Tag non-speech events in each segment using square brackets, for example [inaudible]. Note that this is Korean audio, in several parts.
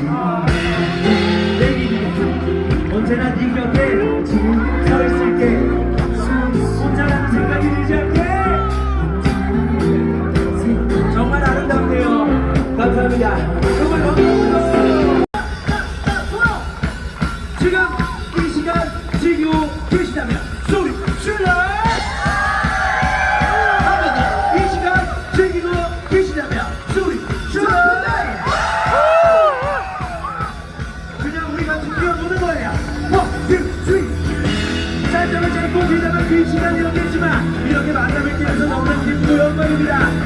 Thank you. 이 시간이 여기지만 이렇게 만나 뵐게 해서 너무나 기쁘고 영광입니다.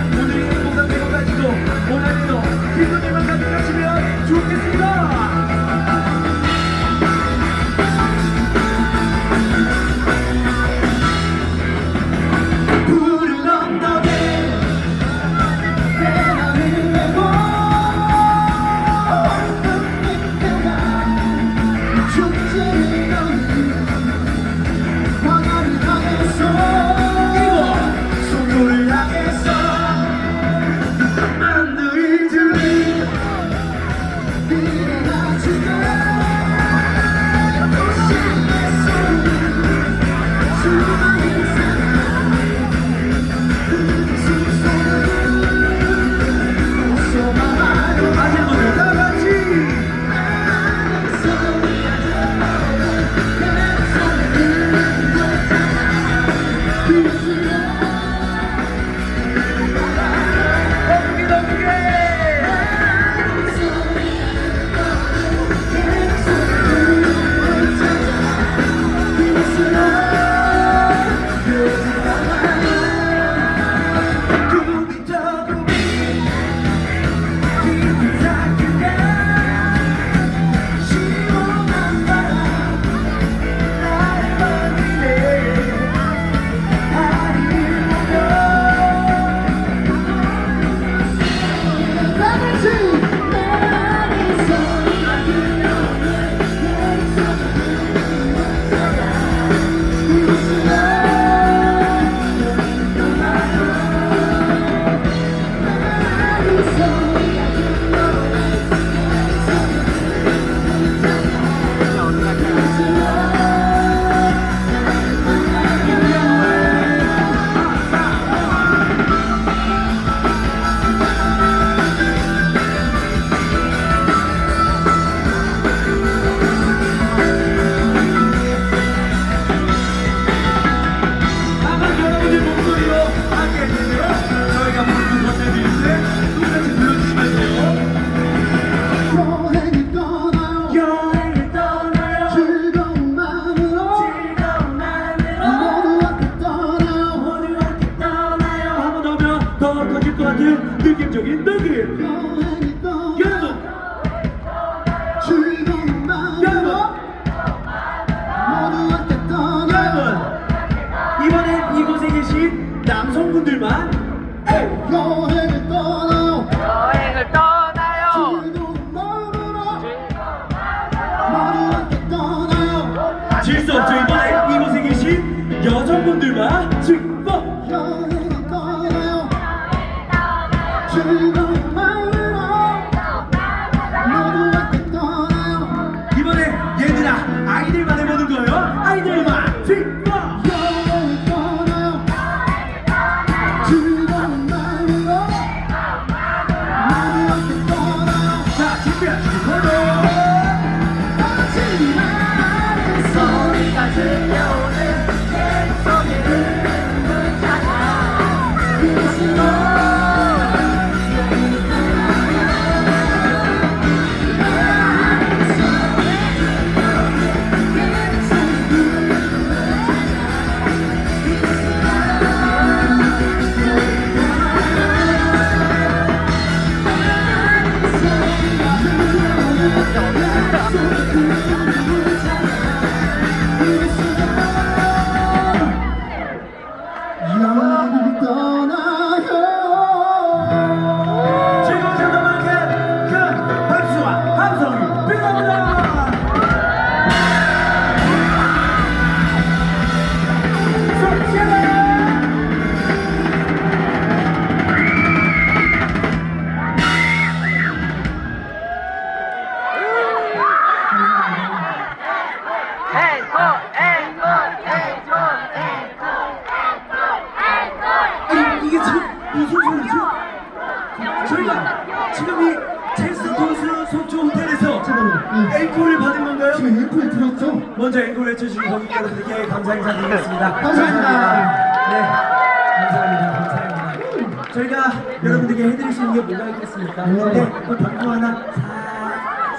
two.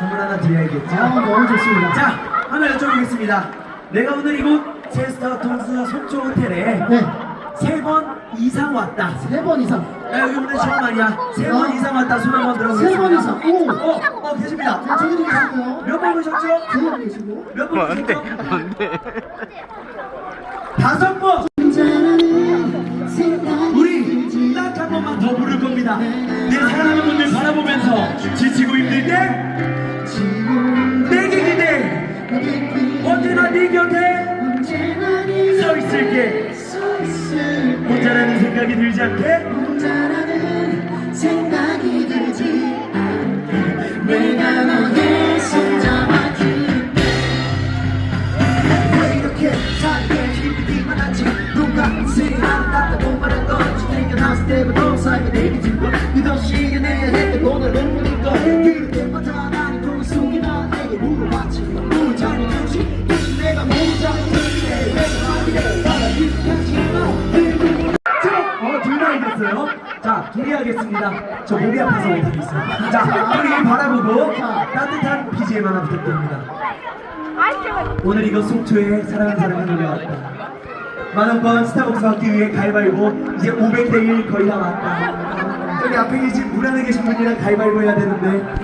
선물 하나 드려야겠죠? 아, 너무 좋습니다. 자, 하나 여쭤보겠습니다. 내가 오늘 이곳 제스타 통스 속초 호텔에 네. 세 번 이상 왔다. 세 번 이상. 야, 여기 오늘 처음 아니야. 세번 어? 이상 왔다. 손 한번 들어보겠습니다. 세 번 이상. 오. 어, 어, 계십니다. 자, 저기도 계시고요. 몇 번 오셨죠? 저기도 계시고. 몇번 뭔데? 오셨죠? 뭔데? 다섯 번! 우리 딱 한 번만 더 부를 겁니다. 내 사랑하는 분들 바라보면서 지치고 힘들 때 내게 기대. 언제나 네 곁에 서 있을게. 혼자라는 생각이 들지 않게. 혼자라는 생각이 들지 않게. 내가 손 이겼어요. 자, 둘이 하겠습니다. 저 목이 아파서 못하겠어요. 자, 우리 바라보고 따뜻한 BGM 하나 부탁드립니다. 오늘 이거 속초에 사랑하는 사람을 놀려왔다. 만원권 스타벅스 받기 위해 가위바위보 이제 500대1 거의 다 왔다. 저기 앞에 계신 물 안에 계신 분이랑 가위바위보 해야 되는데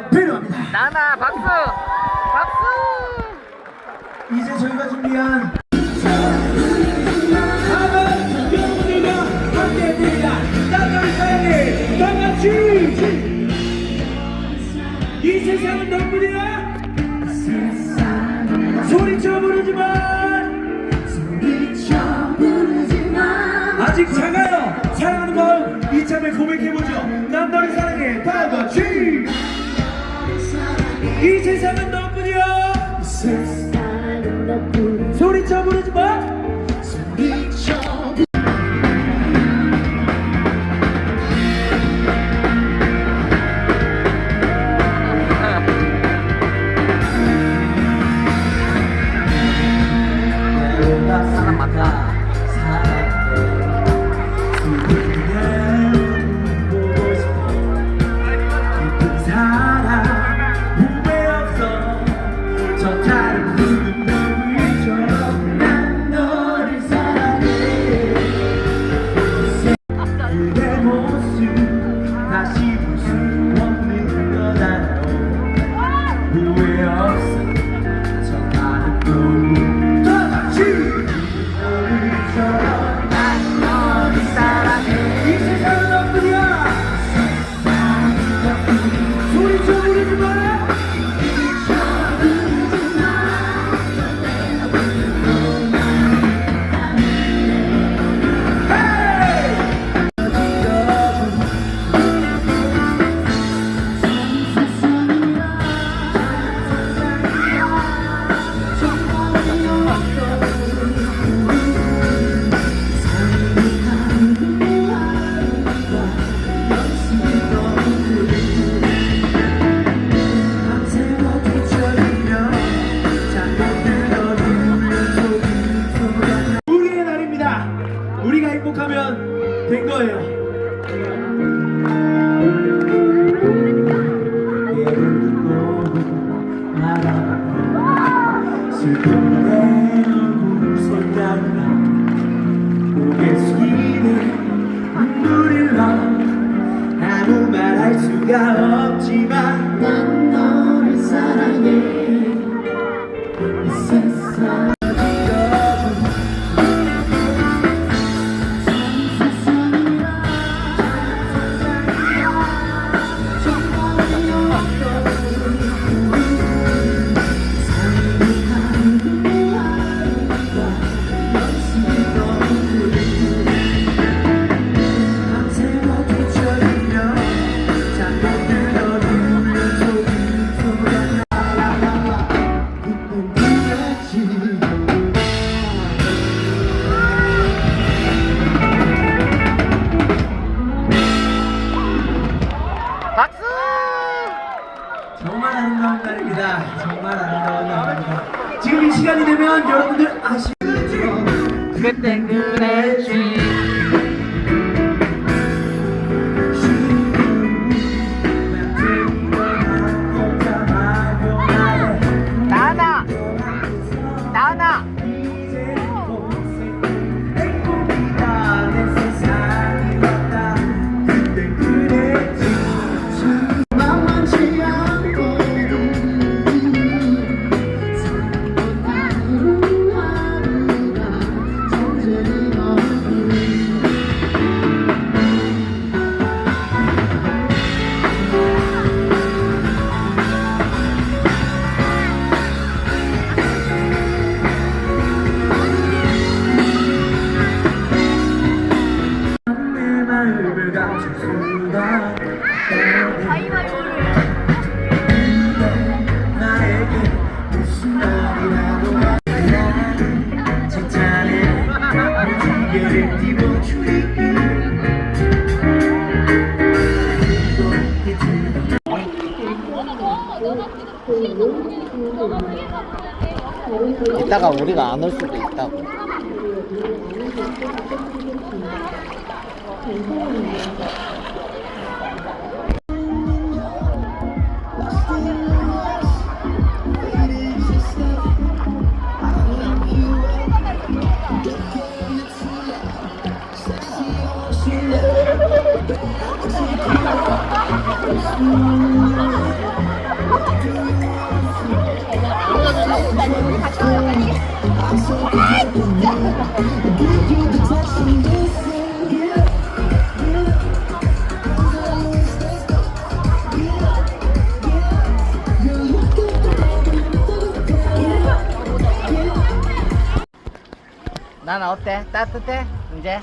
함께 사랑해. 다 같이. 이 세상은 너뿐이야. 소리쳐 부르지만. 아직 작아요. 사랑하는 마음 이참에 고백해보죠. 난 너를 사랑해 다 같이. 이 세상은 할 수가 없지만 이따가 우리가 안 올 수도 있다고 [laughs] 나나 어때? 따뜻해? 이제?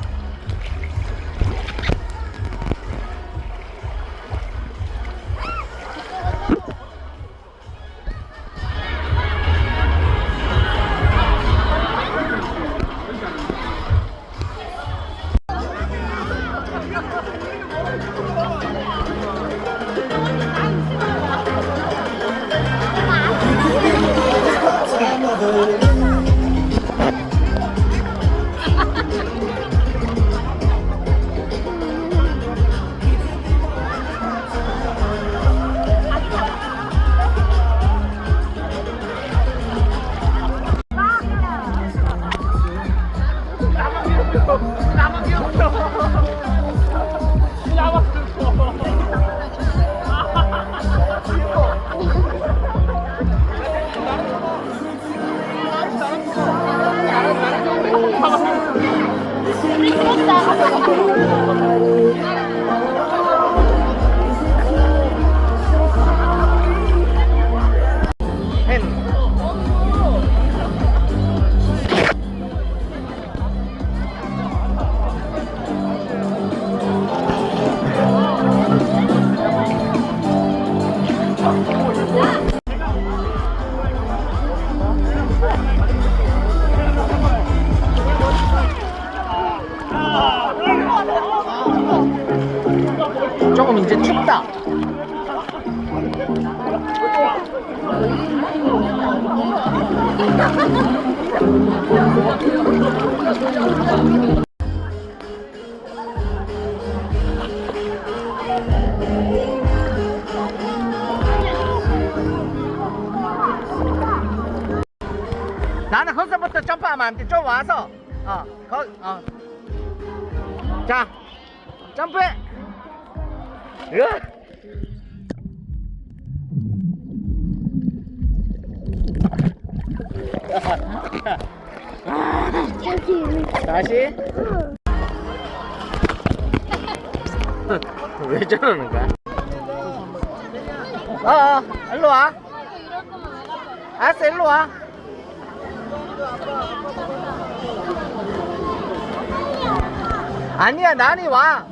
나는 거기서부터 점프하면 안 돼. 좀 와서. 어, 거, 어. 자, 점프해. 으악. 다시. [laughs] 왜 저러는 거야? 어, 어, 일로 와. 알았어, 일로 와. 아니야, 난이 와.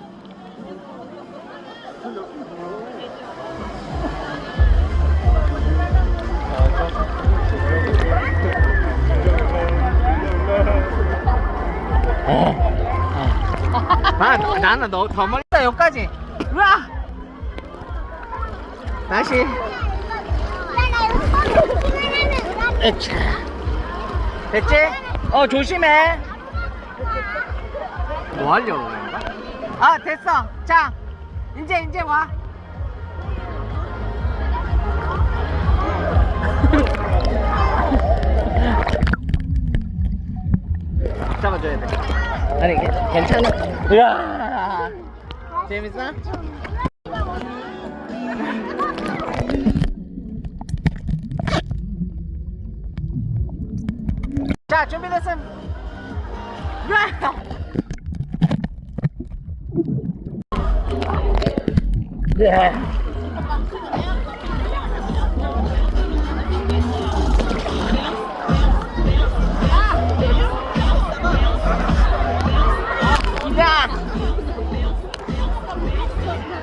아, 나는 너 더 멀다 여기까지. 우와. 다시. 됐지? 어 조심해. 뭐 하려고 그런 거야? 아 됐어 자 이제 이제 와 [laughs] 잡아줘야 돼 아니 괜- 괜찮아 으아 재밌어? [laughs] 자 준비됐음 으아! 네.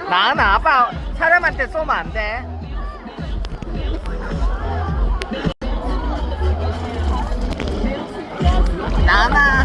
나나 아빠 사람한테 쏘면 안 돼. 나나.